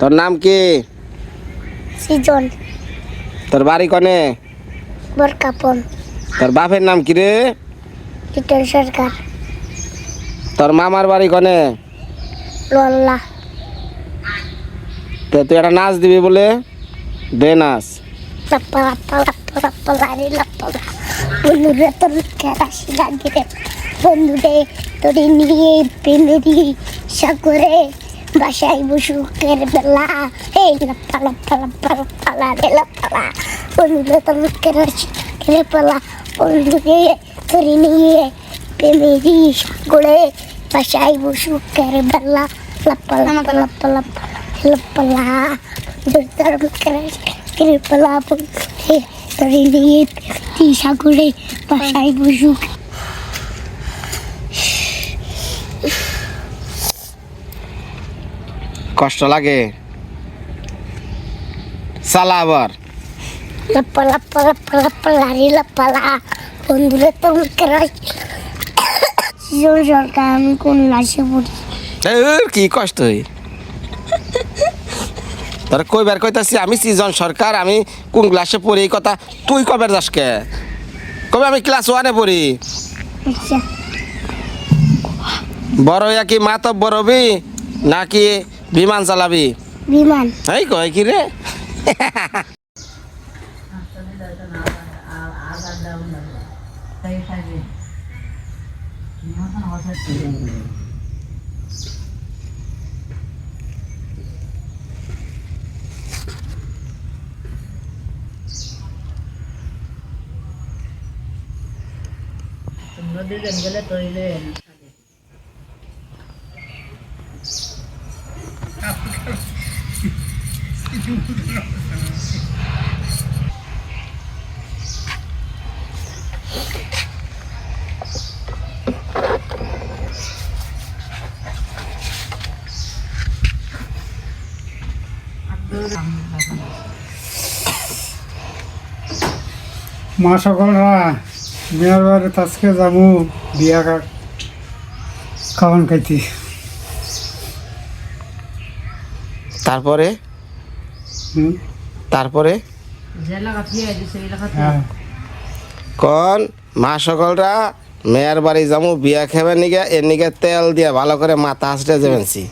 তোর নাম কি? সিজন। তোর বাড়ি কনে? বরকাপন। তোর বাপের নাম কি রে? লিটন সরকার। তোর মামার বাড়ি কনে? লোল্লা তো তুই একটা নাচ দিবি বলে? দে নাচ। লাপ্পা লাপ্পা লাপ্পা লাপ্পা লারি লাপ্পা। বন্ধুরে তোর কেরাসি লাগিরে বন্ধুরে তোরে নিয়ে প্রেমেরি সাগরে বাসায় বসুকের বেলা এই লাপ্পা লাপ্পা লাপ্পা লাপ্পা লারে লাপ্পা লা। বন্ধুরে তোর কেরাসি লাগিরে পেলা বন্ধুরে তোরে নিয়ে প্রেমেরি সাগরে বাসায় বসুকের বেলা লাপ্পা লাপ্পা লাপ্পা লাপ্পা লাপ্পা লা। তোর কেরাসি কৃপলা বন্ধুরে তোরে নিয়ে সাগরে বাসায় বসুক কষ্ট লাগে। চালা আবার। লাপ্পা লাপ্পা লাপ্পা লাপ্পা লারি লাপ্পা লা। বন্ধুরে সরকার আমি কোন লাশে পড়ি? কি কষ্ট হই তোর কইবার কইতাছি আমি সিজন সরকার আমি কোন ক্লাসে পড়ি এই কথা তুই কবে যাস কে? কবে আমি ক্লাস ওয়ানে পড়ি? আচ্ছা। বড় হইয়া কি মাতব বড়বি নাকি বিমান চালাবি? বিমান। এই কয় কি রে? মা সকলরা বিয়ার বাড়ি আজকে যাব বিয়া কা খাওয়ান খাইতে। তারপরে? হুম? তারপরে? হ্যাঁ। কন মা সকলরা মেয়ের বাড়ি যাব বিয়া খাবে নিগে এর নিগে তেল দিয়ে ভালো করে মাথা হাসতে যাবেনছি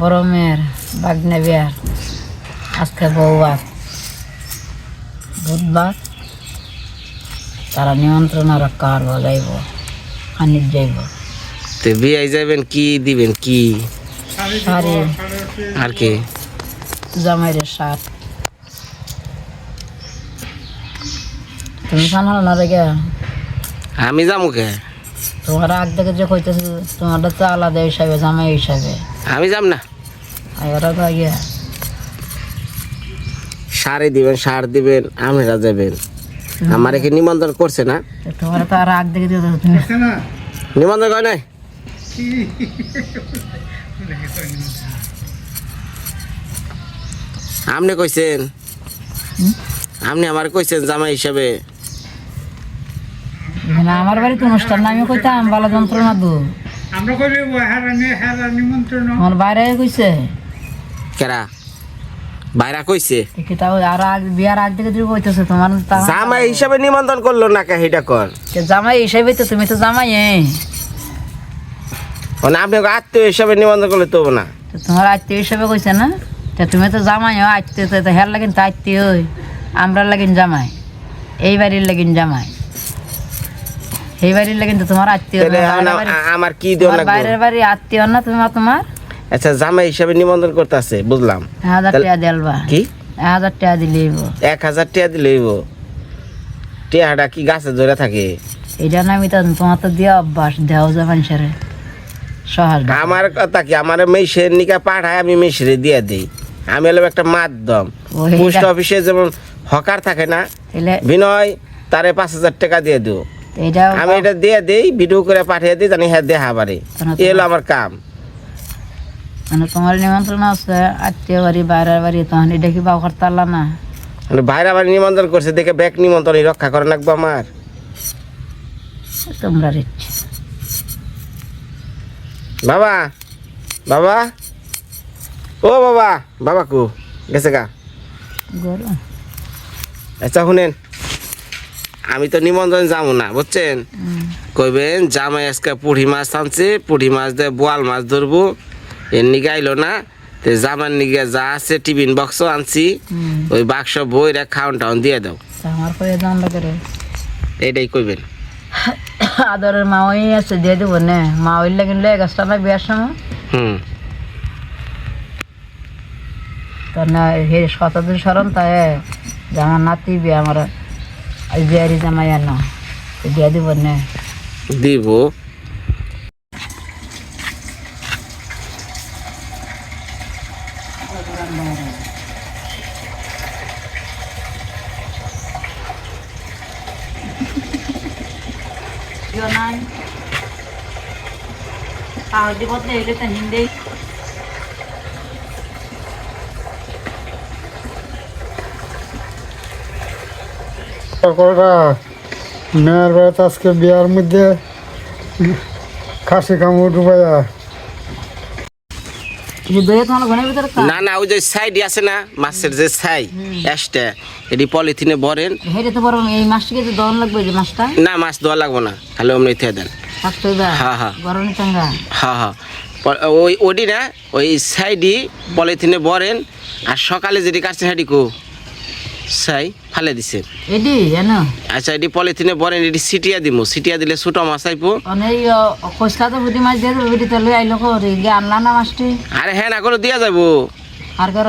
বড় মেয়ের বাগনা বিয়ার। আজকে বউবার বুধবার তারা নিমন্ত্রণ রক্ষা করব যাইব? আনিত যাইব। তো বিয়ে যাবেন কি দিবেন কি? শাড়ি আর কি? জামাইয়ের শার্ট। তুমি জানো না রে গে? আমি যাব কে? তোমার আগ থেকে যে কইতেছে তোমারটা তো আলাদা হিসাবে জামাই হিসাবে। আমি যাব না। আর ওরা তো আগে শাড়ি দিবেন সার দিবেন আমরা যাবেন আমার একে নিমন্ত্রণ করছে না। তোমার তো আর আগ থেকে দিয়ে তুমি আছে না? নিমন্ত্রণ করে নাই? আপনি কইছেন? আপনি আমার কইছেন জামাই হিসাবে। আমার বাড়িতে অনুষ্ঠান না আমি কইতাম বালা যন্ত্রণা দু আমরা কইলে হেরানি হেরা নিমন্ত্রণ। আমার বাইরে কইছে। কেরা? বাইরা কইছে। তাও আর বিয়ার আগ থেকে তুমি কইতেছে তোমার জামাই হিসাবে নিমন্ত্রণ করল না কে কর। কে জামাই হিসাবে তো তুমি তো জামাই। মানে আপনি আত্মীয় হিসাবে নিমন্ত্রণ করলে তো না। তোমার আত্মীয় হিসাবে কইছে না? তা তুমি তো জামাই হো আত্মীয় তো হের লাগিন তো আত্মীয় হই আমরা লাগিন জামাই এই বাড়ির লাগিন জামাই। এই বাড়ির লাগিন তো তোমার আত্মীয় আমার কি বাইরের বাড়ি আত্মীয় না তোমার তোমার? আচ্ছা জামাই হিসাবে নিমন্ত্রণ করতে আছে বুঝলাম। এক হাজার টাকা দেলবা কি? হাজার টাকা দিলেই এক হাজার টিয়াটা কি গাছে ধরে থাকে? এটা না আমি তো তোমার তো দিয়া অভ্যাস দেওয়া যায় মানুষের। সহজ আমার কথা কি আমার মেশিনের নিকা পাঠায় আমি মেশিনে দিয়ে দিই। আমি হলাম একটা মাধ্যম। পোস্ট অফিসে যেমন হকার থাকে না বিনয় তারে পাঁচ হাজার টাকা দিয়ে দিও। আমি এটা দিয়ে দিই ভিডিও করে পাঠিয়ে দিই জানি হ্যাঁ দেহা পারে কেন এ হলো আমার কাম। মানে তোমার নিমন্ত্রণ আছে আত্মীয় বাড়ি বাইরের বাড়ি তখন এটা কি বাউ করতে পারলা না? মানে বাইরে আবার নিমন্ত্রণ করছে দেখে ব্যাগ নিমন্ত্রণ রক্ষা করে রাখব আমার। তোমরা বাবা বাবা ও বাবা বাবা কু গেছে গা। আচ্ছা শুনেন আমি তো নিমন্ত্রণ যাব না বুঝছেন? কইবেন জামাই আজকে পুঁড়ি মাছ আনছে পুঁটি মাছ দিয়ে বোয়াল মাছ ধরবো। এর নিগে আইলো না। তে জামার নিগে যা আছে টিফিন বক্স আনছি। ওই বাক্স বইরা খাওয়ান টাউন দিয়ে দাও। আমার করে। লাগে এইটাই কইবেন। আদরের মা ওই আছে দিয়ে দেবো নে। মা ওই লাগিন লয়ে গাছটা না বিয়ার সময়। হুম। তার না হে শতাব্দী স্মরণ তাই যে আমার নাতি বিয়ে আমার বিয়ারি জামাই আনো। দিয়ে দিব নে। দিব নাই সকলরা মেয়ের বাড়িতে আজকে বিয়ার মধ্যে খাসি কামড় ডুবাইয়া। না না ওই যে সাইড আছে না মাছের যে ছাই অ্যাশটা এটি পলিথিনে ভরেন। তো এই মাছটিকে তো দন লাগবে যে মাছটা? না মাছ দেওয়া লাগবো না খালি অমনি থেকে দেন। হ্যাঁ, হ্যাঁ। ওই ওডি না? ওই সাইডই পলিথিনে ভরেন আর সকালে যেটি কাটছে সেটি কো? সাই ফালে দিছে। এডি জানো আচ্ছা এটি পলিথিনে ভরেন এটি সিটিয়া দিমু। সিটিয়া দিলে ছোট মাছ আইপো অনেক খোঁজকা তো বুটি মাছ দিয়ে বুটি তো লই আইলো করে গিয়ে আনলা না মাছটি? আরে হ্যাঁ না করে দিয়া যাব আর কর?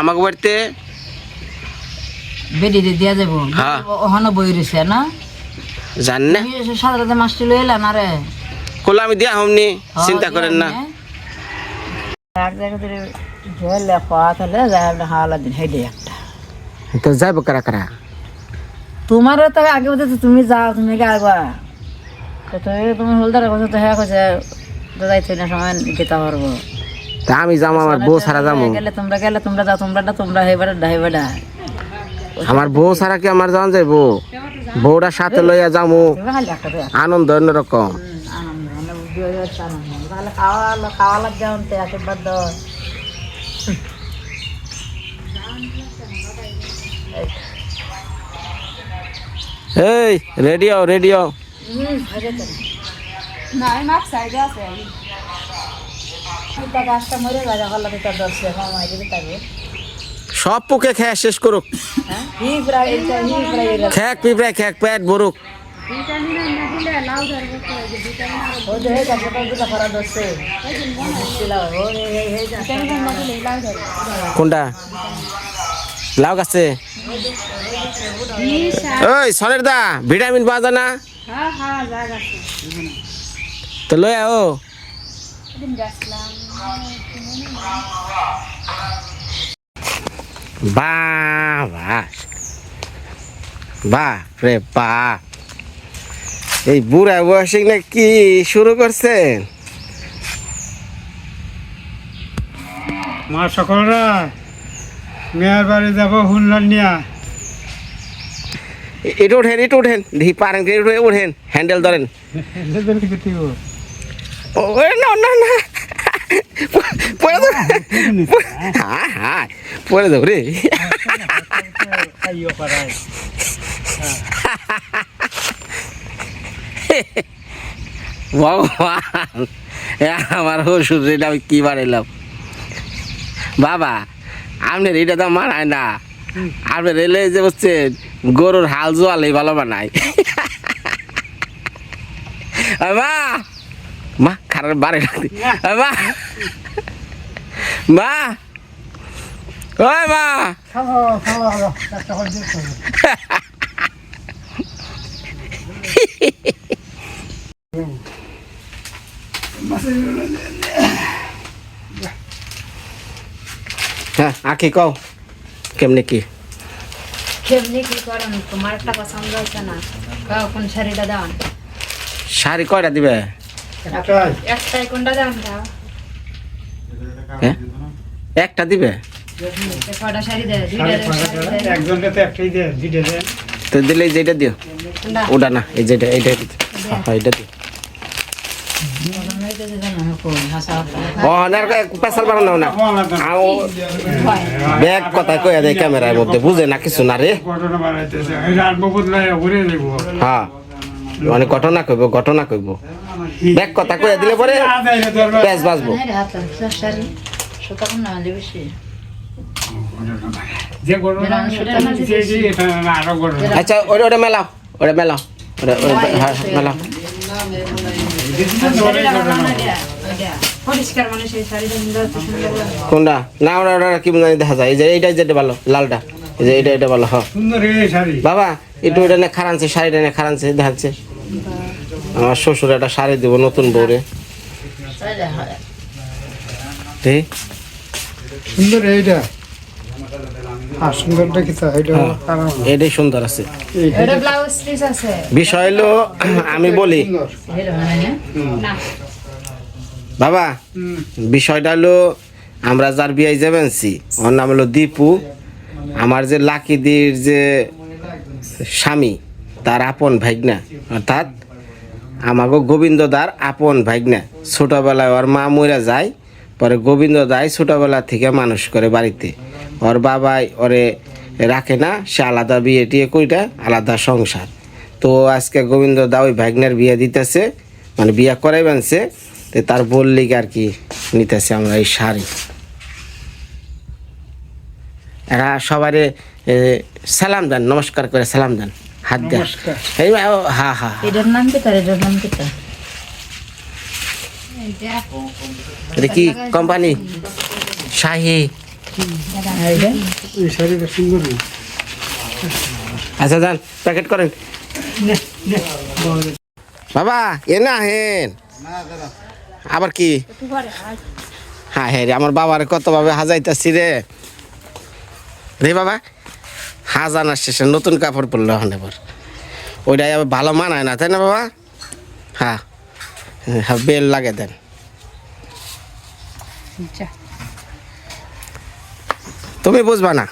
আমাকে বাড়িতে বেডি দিয়ে দিয়া যাব হ্যাঁ। ওখানে বই রয়েছে না জান না। সাধারণত মাছটি লই এলা না রে? আমি দিয়া হমনি চিন্তা করেন না। তো যাইব কারা কারা? তো আগে বলতে তুমি যাও তুমি তো তুমি কথা তো হ্যাঁ যাইতে না সময় পারব। তা আমি যাব আমার বউ সারা যাব গেলে তোমরা গেলে তোমরা যাও তোমরা আমার বউ সারা কি আমার যাওয়া যাইব? বউটা সাথে লইয়া তো আনন্দ অন্যরকম। এই রেডিও রেডিও না এই মাছ সাইডে আছে তা। গাছটা মরে গেছে হল্লা তো তার দর্শে মামা এদিকে থাকবে সব পোকে খেয়ে শেষ করুক। খেক পিঁপড়ে খেক, পেট ভরুক। কোনটা? লাউ গাছে? ওই সনের দা, ভিটামিন পাওয়া যায় না? তো লই আও বাহ বাহ বাহ রে বাহ এই বুড়া বয়সে না কি শুরু করছেন? মা সকলরা মেয়ের বাড়ি যাব হুন্ডার নিয়া। এটা উঠেন এটা উঠেন। দেখি পারেন উঠেন। হ্যান্ডেল ধরেন। ও না না না। পড়ে যাবে হ্যাঁ হ্যাঁ পড়ে যাব রে ভগবান আমার ওষুধ এটা আমি কি বানাইলাম বাবা আপনার এটা তো মানায় না। আপনার রেলে যে বলছেন গরুর হাল জোয়ালে ভালো বানায়। মা! খারাপ বারে রাখতে মা। মা। ওই মা। হ্যাঁ আঁকি কও? কেমনে কি? কেমনি কি করেন তোমার একটা পছন্দ হচ্ছে না? কোন শাড়িটা দেওয়ান শাড়ি কয়টা দিবে? একটা দিবে? তো দিলে এই যেটা দিও? ওটা না এই যেটা এইটা দিও। ব্যাগ কথা কইয়া দেয় ক্যামেরার মধ্যে বুঝে না কিছু না রে? ঘটনা বানাইতেছে। এই রানবো বদলাই ঘুরে দেব হ্যাঁ। মানে ঘটনা কইব ঘটনা কইব। ব্যাগ কথা কইয়া দিলে পরে তোর বাজবো এটা না আচ্ছা ওটা ওটা মেলাও ওটা মেলাও ওটা হ্যাঁ, মেলাও। কোনটা? না ওটা ওটা কি জানি দেখা যায় এই যে এইটা যেটা ভালো লালটা। এই যে এইটা এটা ভালো হ্যাঁ সুন্দর এই শাড়ি। বাবা একটু এটা নিয়ে খারানছে শাড়িটা নিয়ে খারানছে দেখাচ্ছে আমার শ্বশুর একটা শাড়ি দেবো নতুন বউরে। সুন্দর এইটা দেখিস এটা কারণ এটাই সুন্দর আছে। বিষয় হলো আমি বলি বাবা বিষয়টা হলো আমরা যার বিয়াই যাবেনছি ওর নাম হলো দীপু। আমার যে লাকিদির যে স্বামী তার আপন ভাইগনা অর্থাৎ আমাকে গোবিন্দদার আপন ভাইগনা ছোটবেলায় ওর মা মরে যায়, পরে গোবিন্দ দায় ছোটবেলা থেকে মানুষ করে বাড়িতে। ওর বাবাই ওরে রাখে না, সে আলাদা বিয়ে টিয়ে কইটা আলাদা সংসার। তো আজকে গোবিন্দ দা ওই ভাগ্নের বিয়ে দিতেছে মানে বিয়ে করাইবেনছে তো তার বললি আর কি নিতেছে আমরা এই শাড়ি। এরা সবারে সালাম দেন, নমস্কার করে সালাম দেন। হাত দেন এই হা হা। এটার নাম কি তার? এটার নাম কি তার? এটা কি কোম্পানি? শাহি। আচ্ছা যান প্যাকেট করেন। বাবা এ না হেন আবার কি? হ্যাঁ হ্যাঁ রে আমার বাবার কতভাবে হাজাইতাছি রে। রে বাবা হাজানার শেষে নতুন কাপড় পরলো এখন এবার। ওইটাই আবার ভালো মানায় না তাই না বাবা? হ্যাঁ হ্যাঁ বেল লাগে দেন। তুমি বুঝবা না?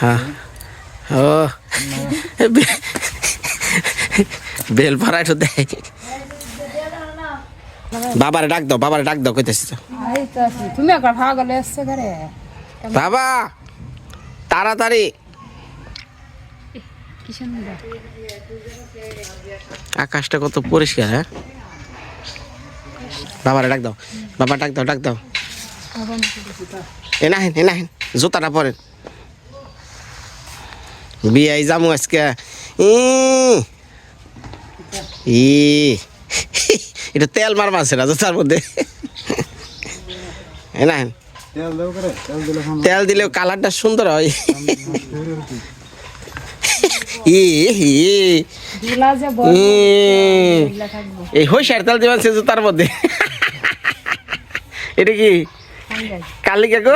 হ্যাঁ। ও। বেল ভরাই তো দেয়। বাবারে ডাক দাও বাবারে ডাক দাও কইতেছি তো। তুমি একবার ভালো গেলে এসছে বাবা তাড়াতাড়ি। আকাশটা কত পরিষ্কার হ্যাঁ? বাবারে ডাক দাও। বাবা ডাক দাও ডাক দাও। এ নাহেন এ নাহেন জুতাটা পরেন বিয়াই যামু আজকে। ই। এটা তেল মারবা আছে না জুতার মধ্যে? এ নাহেন তেল দাও করে তেল দিলে দিলেও কালারটা সুন্দর হয়। এই তেল দিবেন সে জুতার মধ্যে। এটা কি? কালিকা গো?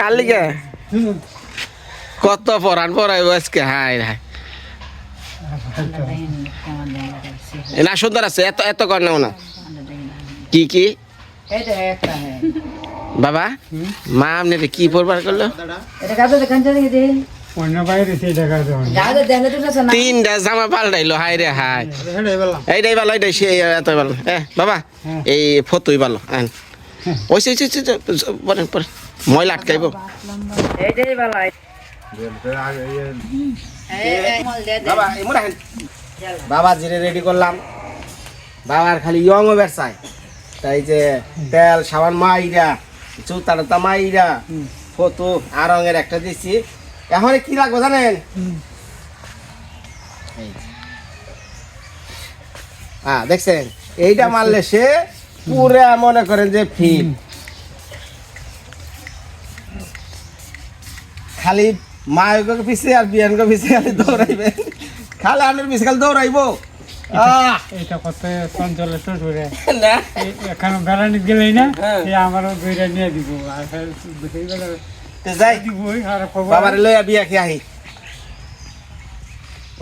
কালিকা? কত পরান পরাইব আজকে হাই হাই এ না সুন্দর আছে এত এত কর নেও না। কি কি? বাবা মা আপনি এটা কি পরবার করল তিনটা জামা পাল্টাইলো হাই রে হাই এইটাই ভালো এইটাই সে এত ভালো। এ বাবা এই ফটোই ভালো আন। ওই সে পরেন পরেন ময়লা আটকাইব এইটাই ভালো বাবা এমন আহেন বাবা জিরে রেডি করলাম। বাবার খালি ইয়ং ও ব্যবসায় তাই যে তেল সাবান মাইরা জুতাটা মাইরা ফটো আর রঙের একটা দিছি। এখন কি লাগবে জানেন? হ্যাঁ দেখছেন? এইটা মারলে সে পুরা মনে করেন যে ফিট। খালি মায়ের পিছে আর বিয়ান পিছে খালি দৌড়াইবে। খালি আপনার পিছে খালি দৌড়াইবো। এটা কত শ্বশুরে। এখন বেড়ানি গেলেই না হ্যাঁ। আমারও নিয়ে দিব। যাই। বাবার লইয়া বিয়া খেয়ে আহি?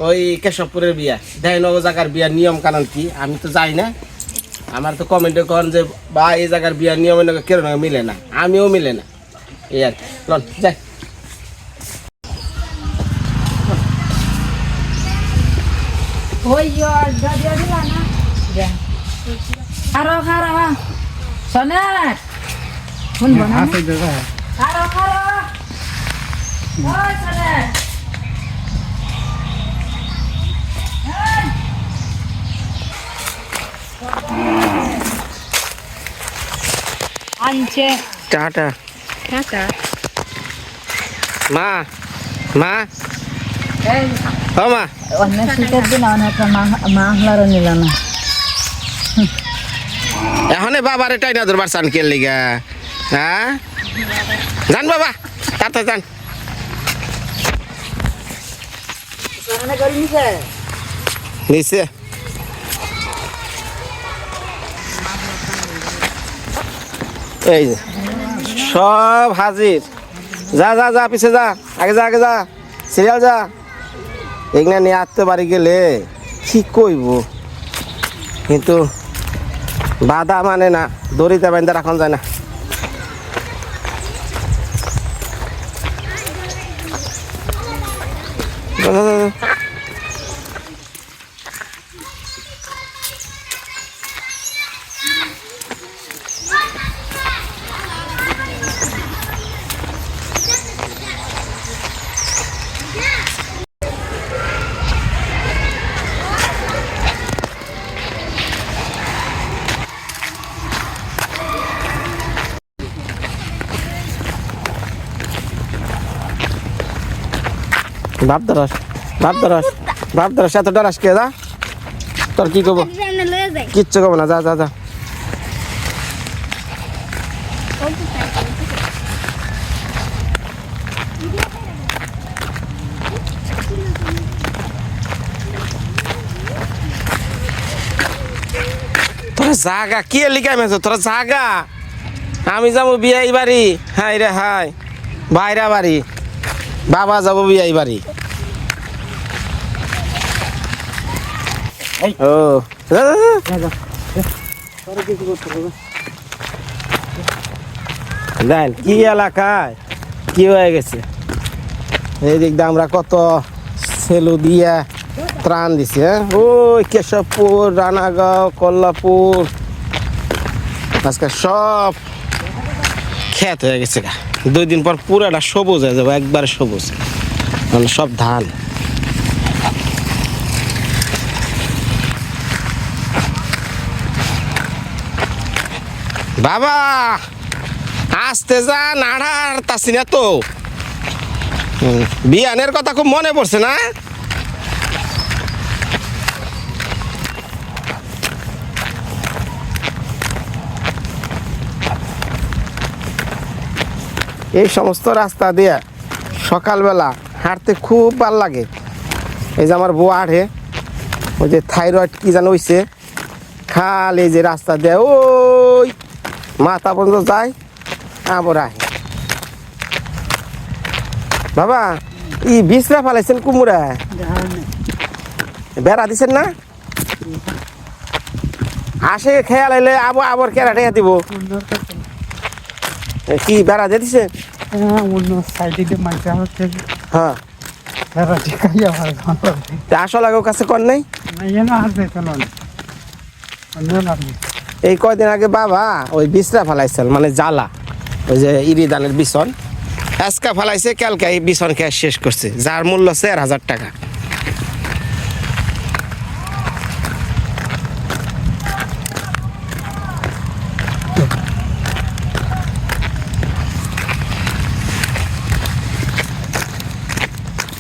ওই কেশবপুরের বিয়া। দেখেন ও জায়গার বিয়ার নিয়ম কানুন কি? আমি তো যাই না। আমার তো কমেন্টে কন যে বা এই জায়গার বিয়ার নিয়ম কেন মিলে না। আমিও মিলে না। এই আর লন যাই। খারো খারো সনেট শুনব না? খারো খারো। ওই আনছে। টাটা। টাটা। মা মা। মা অন্য শীতের দিন অনেক মাহলারও নিল না এখন বাবারে টাইনা ধরবার চান কে লিগা হ্যাঁ জান বাবা তাতে যান নিচে এই যে সব হাজির। যা যা যা পিছে যা। আগে যা আগে যা। সিরিয়াল যা। এখানে নিয়ে আসতে বাড়ি গেলে, কি কইব? কিন্তু বাধা মানে না, দড়িতে বাইন্দা রাখন যায় না। বাপ দরস বাপ দরস বাপ দরস এত ডরাস কে যা তোর কি কব সামনে লয়ে যাই কিচ্ছু কব না যা যা যা তোরা জাগা কে লিখাই মেছো তোরা জাগা আমি যাব বিয়াই বাড়ি হাই রে হাই বাইরা বাড়ি বাবা যাব বিয়াই বাড়ি। ও। দেন কি এলাকায়? কি হয়ে গেছে? এই দিক দিয়ে আমরা কত সেলু দিয়া ত্রাণ দিছে হ্যাঁ? ওই কেশবপুর রানাগাঁও কল্লাপুর। আজকে সব ক্ষেত হয়ে গেছে গা। দুই দিন পর পুরাটা সবুজ হয়ে যাবে, একবারে সবুজ। মানে সব ধান। বাবা, আসতে যা নাড়ার তাসিনা তো। বিয়ানের কথা খুব মনে পড়ছে না? এই সমস্ত রাস্তা দিয়ে সকালবেলা হাঁটতে খুব ভালো লাগে। এই যে আমার বউ আড়ে ওই যে থাইরয়েড কি যেন হইছে, খালি যে রাস্তা দিয়ে ওই মাথা পর্যন্ত যায়, আবার আহে। বাবা, ই বিছরা ফালাইছেন কুমুরা? বেড়া দিছেন না? আসে খেয়াল আইলে আবার আবার কেরা টেকা দিব। কি বেড়া দিয়ে হ্যাঁ, অন্য সাইডে মাঝে হচ্ছে হ্যাঁ। তারা ঠিকাই আমার আসল কাছে কর নাই? ইয়ে না এই কয়দিন আগে বাবা ওই বিছরা ফালাইছিল মানে জ্বালা। ওই যে ইরি ধানের বিছন। আজকা ফালাইছে কালকে এই বিছন খেয়ে শেষ করছে। যার মূল্য চার হাজার টাকা।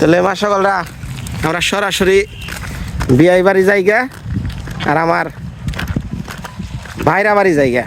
তাহলে মা সকলরা আমরা সরাসরি বিয়াই বাড়ি জায়গা আর আমার ভাইরা বাড়ি জায়গা